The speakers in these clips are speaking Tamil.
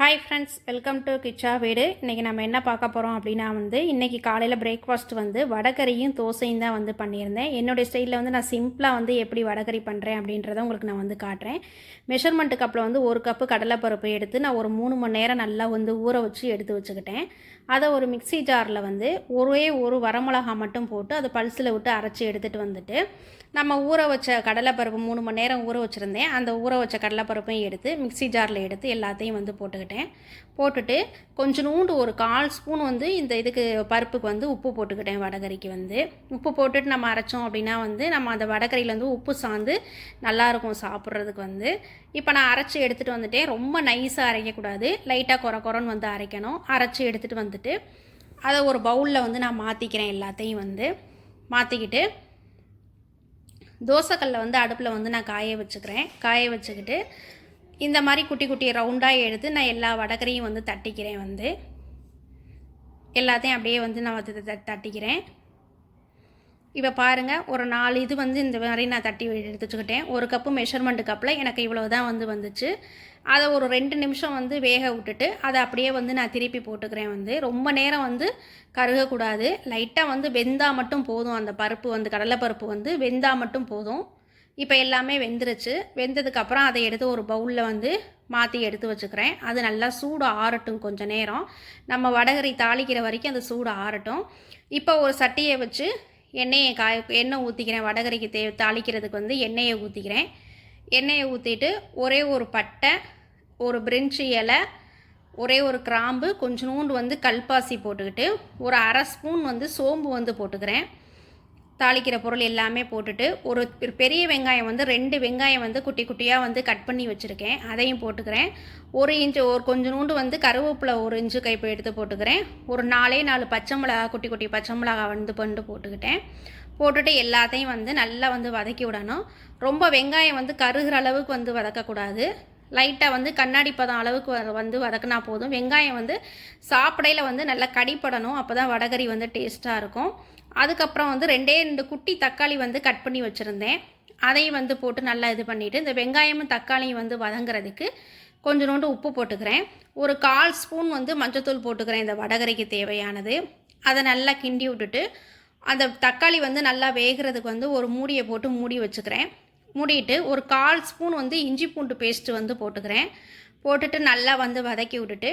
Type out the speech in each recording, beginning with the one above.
Hi friends welcome to Kicha Veedu இன்றைக்கி நம்ம என்ன பார்க்க போகிறோம் அப்படின்னா வந்து இன்றைக்கி காலையில் பிரேக்ஃபாஸ்ட் வந்து வடகரியும் தோசையும் தான் வந்து பண்ணியிருந்தேன். என்னுடைய ஸ்டைலில் வந்து நான் சிம்பிளாக வந்து எப்படி வடகரி பண்ணுறேன் அப்படின்றத உங்களுக்கு நான் வந்து காட்டுறேன். மெஷர்மெண்ட்டு கப்பில் வந்து ஒரு கப்பு கடலைப்பருப்பு எடுத்து நான் ஒரு மூணு மணி நேரம் நல்லா வந்து ஊற வச்சு எடுத்து வச்சுக்கிட்டேன். அதை ஒரு மிக்ஸி ஜாரில் வந்து ஒரே ஒரு வரமிளகா மட்டும் போட்டு அதை பல்சில் விட்டு அரைச்சி எடுத்துகிட்டு வந்துட்டு நம்ம ஊற வச்ச கடலைப்பருப்பு மூணு மணி நேரம் ஊற வச்சுருந்தேன். அந்த ஊற வச்ச கடலைப்பருப்பையும் எடுத்து மிக்ஸி ஜாரில் எடுத்து எல்லாத்தையும் வந்து போட்டுக்கிட்டேன். போட்டுட்டு கொஞ்சோண்டு ஒரு கால் ஸ்பூன் வந்து இந்த இதுக்கு பருப்புக்கு வந்து உப்பு போட்டுக்கிட்டேன் வடகரிக்கு வந்து. உப்பு போட்டுட்டு நம்ம அரைச்சோம் அப்படின்னா வந்து நம்ம அந்த வடகரியில் வந்து உப்பு சாந்து நல்லாயிருக்கும் சாப்பிட்றதுக்கு வந்து. இப்போ நான் அரைச்சி எடுத்துகிட்டு வந்துட்டேன். ரொம்ப நைஸாக அரைக்கக்கூடாது. லைட்டாக குறை குறைன்னு வந்து அரைக்கணும். அரைச்சி எடுத்துகிட்டு வந்துட்டு அதை ஒரு பவுலில் வந்து நான் மாற்றிக்கிறேன் எல்லாத்தையும் வந்து. மாற்றிக்கிட்டு தோசைக்கல்லில் வந்து அடுப்பில் வந்து நான் காய வச்சுக்கிறேன். காய வச்சுக்கிட்டு இந்த மாதிரி குட்டி குட்டி ரவுண்டாக எடுத்து நான் எல்லா வடகரையும் வந்து தட்டிக்கிறேன் வந்து. எல்லாத்தையும் அப்படியே வந்து நான் வந்து த- தட்டிக்கிறேன். இப்போ பாருங்கள் ஒரு நாலு இது வந்து இந்த மாதிரி நான் தட்டி எடுத்து வச்சுக்கிட்டேன் ஒரு கப்பு மெஷர்மெண்ட் கப்பில் எனக்கு இவ்வளோ தான் வந்து வந்துச்சு. அதை ஒரு ரெண்டு நிமிஷம் வந்து வேக விட்டுட்டு அதை அப்படியே வந்து நான் திருப்பி போட்டுக்கிறேன் வந்து. ரொம்ப நேரம் வந்து கருகக்கூடாது. லைட்டாக வந்து வெந்தால் மட்டும் போதும். அந்த பருப்பு வந்து கடலைப்பருப்பு வந்து வெந்தால் மட்டும் போதும். இப்போ எல்லாமே வெந்துருச்சு. வெந்ததுக்கப்புறம் அதை எடுத்து ஒரு பவுலில் வந்து மாற்றி எடுத்து வச்சுக்கிறேன். அது நல்லா சூடு ஆறட்டும் கொஞ்சம் நேரம். நம்ம வடகரி தாளிக்கிற வரைக்கும் அந்த சூடு ஆறட்டும். இப்போ ஒரு சட்டியை வச்சு எண்ணெயை காய எண்ணெய் ஊற்றிக்கிறேன் வடகரிக்கு தே தாளிக்கிறதுக்கு வந்து எண்ணெயை ஊற்றிக்கிறேன் எண்ணெயை ஊற்றிட்டு ஒரே ஒரு பட்டை ஒரு பிரெஞ்சு இலை ஒரே ஒரு கிராம்பு கொஞ்சோண்டு வந்து கல்பாசி போட்டுக்கிட்டு ஒரு அரை ஸ்பூன் வந்து சோம்பு வந்து போட்டுக்கிறேன். தாளிக்கிற பொருள் எல்லாமே போட்டுட்டு ஒரு பெரிய வெங்காயம் வந்து ரெண்டு வெங்காயம் வந்து குட்டி குட்டியாக வந்து கட் பண்ணி வச்சுருக்கேன். அதையும் போட்டுக்கிறேன். ஒரு இன்ச்சு ஒரு கொஞ்சோண்டு வந்து கருவேப்பிலை ஒரு இன்ச்சு கைப்பை எடுத்து போட்டுக்கிறேன். ஒரு நாலே நாலு பச்சை மிளகா குட்டி குட்டி பச்சை மிளகா வந்து பண்ணிட்டு போட்டுக்கிட்டேன். போட்டுட்டு எல்லாத்தையும் வந்து நல்லா வந்து வதக்கி விடணும். ரொம்ப வெங்காயம் வந்து கருகிற அளவுக்கு வந்து வதக்கக்கூடாது. லைட்டாக வந்து கண்ணாடி பதம் அளவுக்கு வ- வந்து வதக்குனா போதும். வெங்காயம் வந்து சாப்பிடையில் வந்து நல்லா கடிப்படணும். அப்போ தான் வடகரி வந்து டேஸ்ட்டாக இருக்கும். அதுக்கப்புறம் வந்து ரெண்டே ரெண்டு குட்டி தக்காளி வந்து கட் பண்ணி வச்சுருந்தேன். அதையும் வந்து போட்டு நல்லா இது பண்ணிவிட்டு இந்த வெங்காயமும் தக்காளியும் வந்து வதங்குறதுக்கு கொஞ்சோண்டு உப்பு போட்டுக்கிறேன். ஒரு கால் ஸ்பூன் வந்து மஞ்சத்தூள் போட்டுக்கிறேன் இந்த வடகரிக்கு தேவையானது. அதை நல்லா கிண்டி விட்டுட்டு அந்த தக்காளி வந்து நல்லா வேகிறதுக்கு வந்து ஒரு மூடியை போட்டு மூடி வச்சுக்கிறேன். மூடிட்டு ஒரு கால் ஸ்பூன் வந்து இஞ்சி பூண்டு பேஸ்ட்டு வந்து போட்டுக்கிறேன். போட்டுட்டு நல்லா வந்து வதக்கி விட்டுட்டு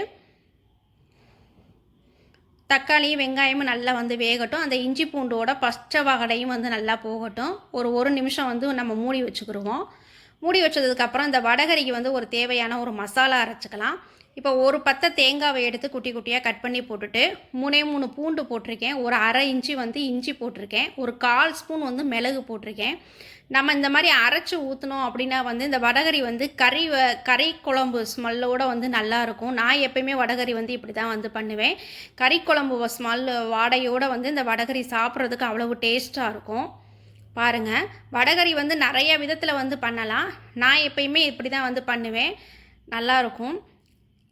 தக்காளியும் வெங்காயமும் நல்லா வந்து வேகட்டும். அந்த இஞ்சி பூண்டோட பச்சை வகடையும் வந்து நல்லா போகட்டும். ஒரு ஒரு நிமிஷம் வந்து நம்ம மூடி வச்சுக்கிடுவோம் மூடி வச்சதுக்கப்புறம் இந்த வடகரிக்கு வந்து ஒரு தேவையான ஒரு மசாலா அரைச்சிக்கலாம். இப்போ ஒரு பத்தை தேங்காவை எடுத்து குட்டி குட்டியாக கட் பண்ணி போட்டுட்டு மூணே மூணு பூண்டு போட்டிருக்கேன். ஒரு அரை இன்ச்சு வந்து இஞ்சி போட்டிருக்கேன். ஒரு கால் ஸ்பூன் வந்து மிளகு போட்டிருக்கேன். நம்ம இந்த மாதிரி அரைச்சி ஊற்றினோம் அப்படின்னா வந்து இந்த வடகரி வந்து கறி வ- கறி குழம்பு ஸ்மெல்லோட வந்து நல்லாயிருக்கும் நான் எப்பயுமே வடகரி வந்து இப்படி தான் வந்து பண்ணுவேன். கறி குழம்பு ஸ்மெல் வாடையோடு வந்து இந்த வடகரி சாப்பிட்றதுக்கு அவ்வளவு டேஸ்ட்டாக இருக்கும். பாருங்கள் வடகரி வந்து நிறைய விதத்தில் வந்து பண்ணலாம். நான் எப்பயுமே இப்படி தான் வந்து பண்ணுவேன். நல்லாயிருக்கும்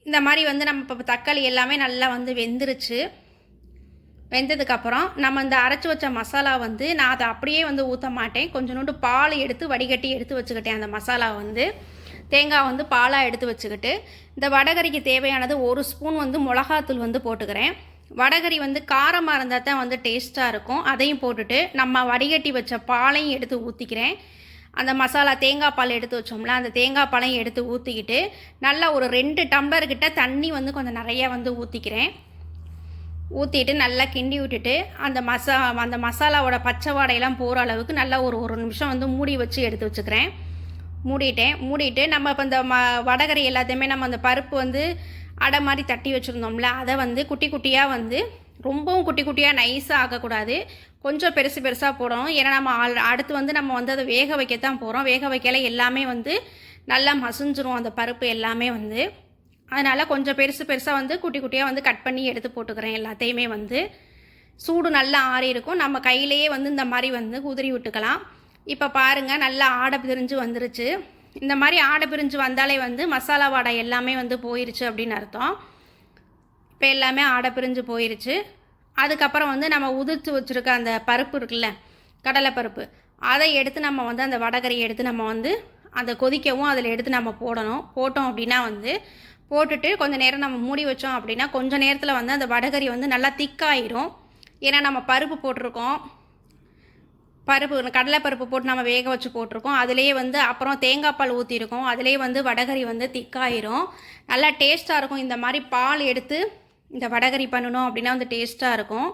இந்த மாதிரி வந்து நம்ம இப்போ தக்காளி எல்லாமே நல்லா வந்து வெந்துருச்சு. வெந்ததுக்கப்புறம் நம்ம இந்த அரைச்சி வச்ச மசாலா வந்து நான் அதை அப்படியே வந்து ஊற்ற மாட்டேன். கொஞ்சோண்டு பால் எடுத்து வடிகட்டி எடுத்து வச்சுக்கிட்டேன் அந்த மசாலா வந்து. தேங்காய் வந்து பாலாக எடுத்து வச்சுக்கிட்டு. இந்த வடகரிக்கு தேவையானது ஒரு ஸ்பூன் வந்து மிளகாத்தூள் வந்து போட்டுக்கிறேன். வடகரி வந்து காரமாக இருந்தால் தான் வந்து டேஸ்ட்டாக இருக்கும். அதையும் போட்டுட்டு நம்ம வடிகட்டி வச்ச பாலையும் எடுத்து ஊற்றிக்கிறேன் அந்த மசாலா தேங்காய் பால் எடுத்து வச்சோம்ல அந்த தேங்காய் பாலையும் எடுத்து ஊற்றிக்கிட்டு நல்லா ஒரு ரெண்டு டம்ளர்கிட்ட தண்ணி வந்து கொஞ்சம் நிறையா வந்து ஊற்றிக்கிறேன் ஊற்றிட்டு நல்லா கிண்டி விட்டுட்டு அந்த மசா அந்த மசாலாவோட பச்சை வாடையெல்லாம் போகிற அளவுக்கு நல்லா ஒரு ஒரு நிமிஷம் வந்து மூடி வச்சு எடுத்து வச்சுக்கிறேன். மூடிட்டேன். மூடிட்டு நம்ம இப்போ இந்த ம வடகரை எல்லாத்தையுமே நம்ம அந்த பருப்பு வந்து அடை மாதிரி தட்டி வச்சுருந்தோம்ல அதை வந்து குட்டி குட்டியாக வந்து ரொம்பவும் குட்டி குட்டியாக நைஸாக ஆக்கக்கூடாது கொஞ்சம் பெருசு பெருசாக போடணும். ஏன்னா நம்ம அடுத்து வந்து நம்ம வந்து அதை வேக வைக்கத்தான் போகிறோம் வேக வைக்கல எல்லாமே வந்து நல்லா மசிஞ்சிரும். அந்த பருப்பு எல்லாமே வந்து. அதனால் கொஞ்சம் பெருசு பெருசாக வந்து குட்டி குட்டியாக வந்து கட் பண்ணி எடுத்து போட்டுக்கிறேன் எல்லாத்தையுமே வந்து. சூடு நல்லா ஆறி இருக்கும். நம்ம கையிலேயே வந்து இந்த மாதிரி வந்து குதிரி விட்டுக்கலாம். இப்போ பாருங்கள் நல்லா ஆடை பிரிஞ்சு வந்துருச்சு. இந்த மாதிரி ஆடை பிரிஞ்சு வந்தாலே வந்து மசாலா வாடை எல்லாமே வந்து போயிருச்சு அப்படின்னு அர்த்தம். இப்போ எல்லாமே ஆடை பிரிஞ்சு போயிருச்சு. அதுக்கப்புறம் வந்து நம்ம உதிர்த்து வச்சுருக்க அந்த பருப்பு இருக்குல்ல கடலைப்பருப்பு அதை எடுத்து நம்ம வந்து அந்த வடகரியை எடுத்து நம்ம வந்து அந்த கொதிக்கவும் அதில் எடுத்து நம்ம போடணும். போட்டோம் அப்படின்னா வந்து போட்டுட்டு கொஞ்சம் நேரம் நம்ம மூடி வச்சோம் அப்படின்னா கொஞ்சம் நேரத்தில் வந்து அந்த வடகறி வந்து நல்லா திக்காயிரும். ஏன்னா நம்ம பருப்பு போட்டிருக்கோம். பருப்பு கடலைப்பருப்பு போட்டு நம்ம வேக வச்சு போட்டிருக்கோம். அதுலேயே வந்து அப்புறம் தேங்காய் பால் ஊற்றிருக்கோம் அதுலேயே வந்து வடகறி வந்து திக்காயிரும். நல்லா டேஸ்ட்டாக இருக்கும். இந்த மாதிரி பால் எடுத்து இந்த வடகறி பண்ணணும் அப்படின்னா வந்து டேஸ்ட்டாக இருக்கும்.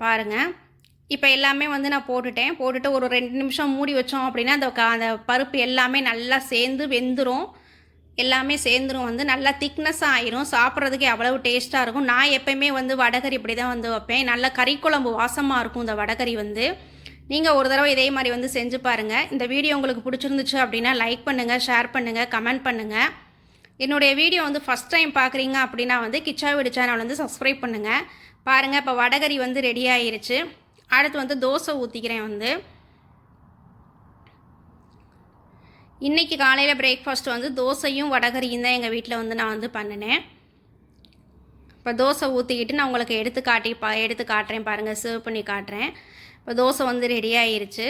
பாருங்கள் இப்போ எல்லாமே வந்து நான் போட்டுட்டேன். போட்டுட்டு ஒரு ரெண்டு நிமிஷம் மூடி வச்சோம் அப்படின்னா அந்த க அந்த பருப்பு எல்லாமே நல்லா சேர்ந்து வெந்துடும் எல்லாமே சேர்ந்துரும் வந்து நல்லா திக்னஸாக ஆயிரும். சாப்பிட்றதுக்கு அவ்வளவு டேஸ்ட்டாக இருக்கும். நான் எப்பயுமே வந்து வடகறி இப்படி தான் வந்து வைப்பேன். நல்ல கறிக்குழம்பு வாசமாக இருக்கும் இந்த வடகறி வந்து. நீங்கள் ஒரு தடவை இதே மாதிரி வந்து செஞ்சு பாருங்கள் இந்த வீடியோ உங்களுக்கு பிடிச்சிருந்துச்சு அப்படின்னா லைக் பண்ணுங்கள் ஷேர் பண்ணுங்கள் கமெண்ட் பண்ணுங்கள் என்னுடைய வீடியோ வந்து ஃபஸ்ட் டைம் பார்க்குறீங்க அப்படின்னா வந்து கிச்சா வீடு சேனல் வந்து சப்ஸ்கிரைப் பண்ணுங்கள் பாருங்கள் இப்போ வடகறி வந்து ரெடி ஆயிருச்சு. அடுத்து வந்து தோசை ஊற்றிக்கிறேன் வந்து. இன்றைக்கி காலையில் பிரேக்ஃபாஸ்ட் வந்து தோசையும் வடகரியும் தான் எங்கள் வீட்டில் வந்து நான் வந்து பண்ணினேன். இப்போ தோசை ஊற்றிக்கிட்டு நான் உங்களுக்கு எடுத்து காட்டி பா எடுத்து காட்டுறேன் பாருங்கள் சர்வ் பண்ணி காட்டுறேன். இப்போ தோசை வந்து ரெடி ஆயிருச்சு.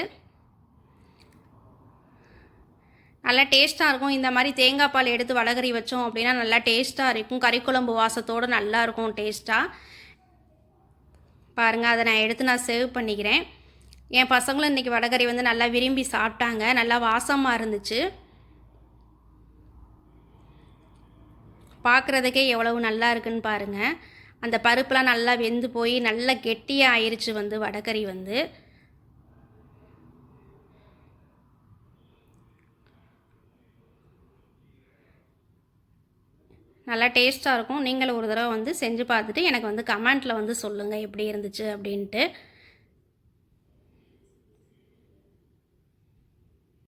நல்லா டேஸ்ட்டாக இருக்கும். இந்த மாதிரி தேங்காய் பால் எடுத்து வடகறி வச்சோம் அப்படின்னா நல்லா டேஸ்ட்டாக இருக்கும். கறிக்குழம்பு வாசத்தோடு நல்லா இருக்கும் டேஸ்ட்டாக பாருங்கள் அதை நான் எடுத்து நான் சேவ் பண்ணிக்கிறேன். என் பசங்களும் இன்றைக்கி வடகறி வந்து நல்லா விரும்பி சாப்பிட்டாங்க. நல்லா வாசமாக இருந்துச்சு. பார்க்குறதுக்கே எவ்வளவு நல்லா இருக்குன்னு பாருங்கள் அந்த பருப்புலாம் நல்லா வெந்து போய் நல்லா கெட்டியாக ஆயிடுச்சு வந்து வடகறி வந்து. நல்லா டேஸ்ட்டாக இருக்கும். நீங்களும் ஒரு தடவை வந்து செஞ்சு பார்த்துட்டு எனக்கு வந்து கமெண்ட்டில் வந்து சொல்லுங்கள் எப்படி இருந்துச்சு அப்படின்ட்டு.